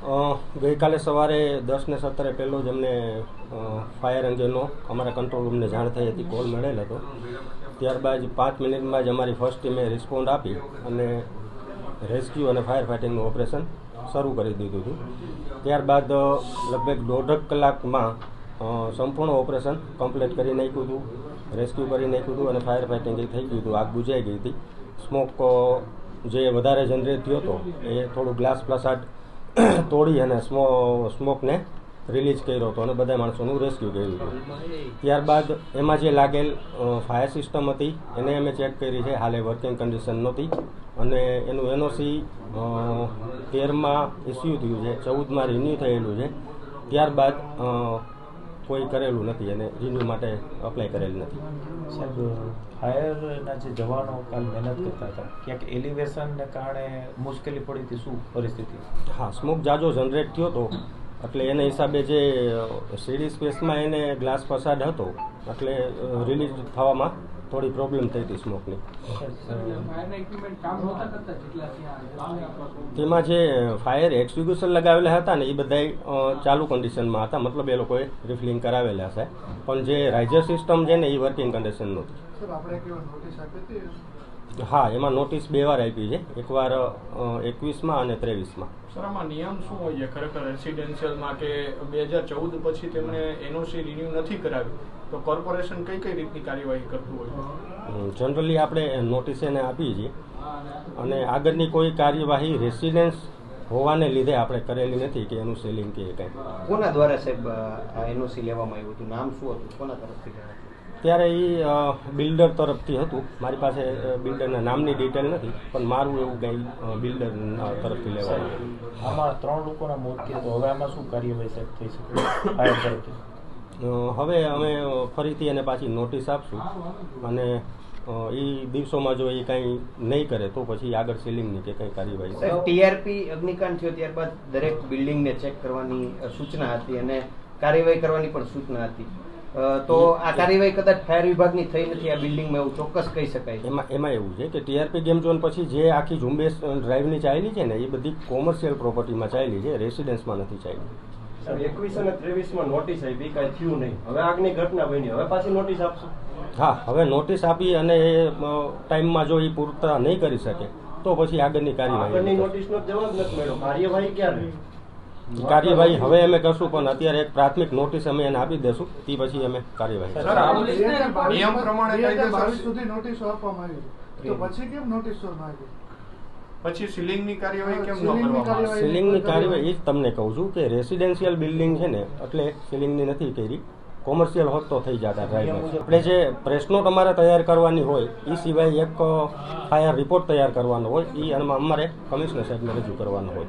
ગઈકાલે સવારે દસ ને સત્તરે પહેલો જ અમને ફાયર અંગેનો અમારા કંટ્રોલ રૂમને જાણ થઈ હતી કોલ મળેલ હતો. ત્યારબાદ પાંચ મિનિટમાં જ અમારી ફર્સ્ટ ટીમે રિસ્પોન્ડ આપી અને રેસ્ક્યુ અને ફાયર ફાઇટિંગનું ઓપરેશન શરૂ કરી દીધું હતું. ત્યારબાદ લગભગ દોઢક કલાકમાં સંપૂર્ણ ઓપરેશન કમ્પ્લીટ કરી નાખ્યું હતું રેસ્ક્યુ કરી નાખ્યું હતું અને ફાયર ફાઇટિંગ થઈ ગયું હતું, આગ બુજાઈ ગઈ હતી. સ્મોક જે વધારે જનરેટ થયો હતો, એ થોડું ગ્લાસ ફ્લસાટ તોડી અને સ્મો, સ્મોકને રિલીઝ કર્યો હતો અને બધા માણસોનું રેસ્ક્યુ કર્યું હતું. ત્યારબાદ એમાં જે લાગેલ ફાયર સિસ્ટમ હતી, એને અમે ચેક કરી છે. હાલે વર્કિંગ કન્ડિશન નહોતી. અને એનું એનઓસી તેરમાં ઇસ્યુ થયું છે. ચૌદમાં રિન્યુ થયેલું છે. ત્યારબાદ કોઈ કરેલું નથી અને રિન્યુ માટે અપ્લાય કરેલ નથી. સાહેબ ફાયરના જે જવાનો કાલ મહેનત કરતા હતા ક્યાંક એલિવેશનને કારણે મુશ્કેલી પડી હતી શું પરિસ્થિતિ? હા સ્મોક જાજો જનરેટ થયો હતો એટલે એના હિસાબે જે સીડી સ્પેસમાં એને ગ્લાસ ફસાડ હતો, એટલે રિલીઝ થવામાં થોડી પ્રોબ્લેમ થઈ હતી સ્મોકની તેમાં જે ફાયર એક્ઝિક્યુશન લગાવેલા હતા ને એ બધા ચાલુ કન્ડિશનમાં હતા. મતલબ એ લોકોએ રિફિલિંગ કરાવેલા છે. પણ જે રાઇઝર સિસ્ટમ છે ને એ વર્કિંગ કન્ડિશન નહોતી. હા એમાં નોટિસ બે વાર આપી છે. એકવાર એકવીસમાં અને ત્રેવીસમાં. સર આમાં નિયમ શું હોય છે? ખરેખર રેસિડેન્શિયલમાં કે બે હજાર ચૌદ પછી તેમણે એનઓસી રિન્યુ નથી કરાવ્યું તો કોર્પોરેશન કઈ કઈ રીતની કાર્યવાહી કરતું હોય જનરલી આપણે નોટિસ એને આપીએ છીએ. અને આગળની કોઈ કાર્યવાહી રેસિડેન્સ હોવાને લીધે આપણે કરેલી નથી કે એનું સેલિંગ કે કંઈ. કોના દ્વારા સાહેબ આ એનઓસી લેવામાં આવ્યું હતું? નામ શું હતું? કોના તરફથી? ત્યારે એ બિલ્ડર તરફથી હતું. મારી પાસે બિલ્ડરના નામની ડિટેલ નથી પણ મારું એવું કંઈ બિલ્ડર તરફથી લેવાનું આમાં ત્રણ લોકોના મોત થયા તો હવે આમાં શું કાર્યવાહી થઈ શકે? હવે અમે ફરીથી એને પાછી નોટિસ આપશું. અને એ દિવસોમાં જો એ કંઈ નહીં કરે તો પછી આગળ સીલિંગની કે કંઈ કાર્યવાહી થાય ટીઆરપી અગ્નિકાંડ થયો ત્યારબાદ દરેક બિલ્ડિંગને ચેક કરવાની સૂચના હતી અને કાર્યવાહી કરવાની પણ સૂચના હતી. તો આ કાર્યવાહી કદાચ ફાયર વિભાગની થઈ નથી આ બિલ્ડિંગમાં એવું ચોક્કસ કહી શકાય એમાં એમાં એવું છે કે ટીઆરપી ગેમ ઝોન પછી જે આખી ઝુંબેશ ડ્રાઈવની ચાલી છે ને એ બધી કોમર્શિયલ પ્રોપર્ટીમાં ચાલી છે રેસિડેન્સમાં નથી ચાલી. એકવીસ અને ત્રેવીસ નોટિસ આવી કાંઈ થયું નહીં. હવે આગની ઘટના બની હવે પાછી નોટિસ આપશો? હા હવે નોટિસ આપી અને એ ટાઈમમાં જો એ પૂરતા નહીં કરી શકે તો પછી આગળની આગળની કાર્યવાહી નોટિસ જવાબ નથી મળ્યો. કાર્યવાહી ક્યારે? કાર્યવાહી હવે અમે કરશું પણ અત્યારે એક પ્રાથમિક નોટિસ અમે એને આપી દેશું. તે પછી અમે કાર્યવાહી નિયમ પ્રમાણે બે હજાર કાયદેસર- બાવીસ સુધી નોટિસો આપવામાં આવી. તો પછી કેમ નોટિસો ના પછી સીલિંગની કાર્યવાહી કેમ ન કરવામાં સીલિંગની કાર્યવાહી એ જ તમને કહું છું કે રેસિડેન્શિયલ બિલ્ડિંગ છે ને એટલે સીલિંગની નથી કરી. કોમર્શિયલ હોત તો થઈ જતા ડ્રાઈવર. આપણે જે પ્રેસનો તમારે તૈયાર કરવાની હોય એ સિવાય એક ફાયર રિપોર્ટ તૈયાર કરવાનો હોય એ અમારે કમિશનર સાહેબને રજૂ કરવાનો હોય.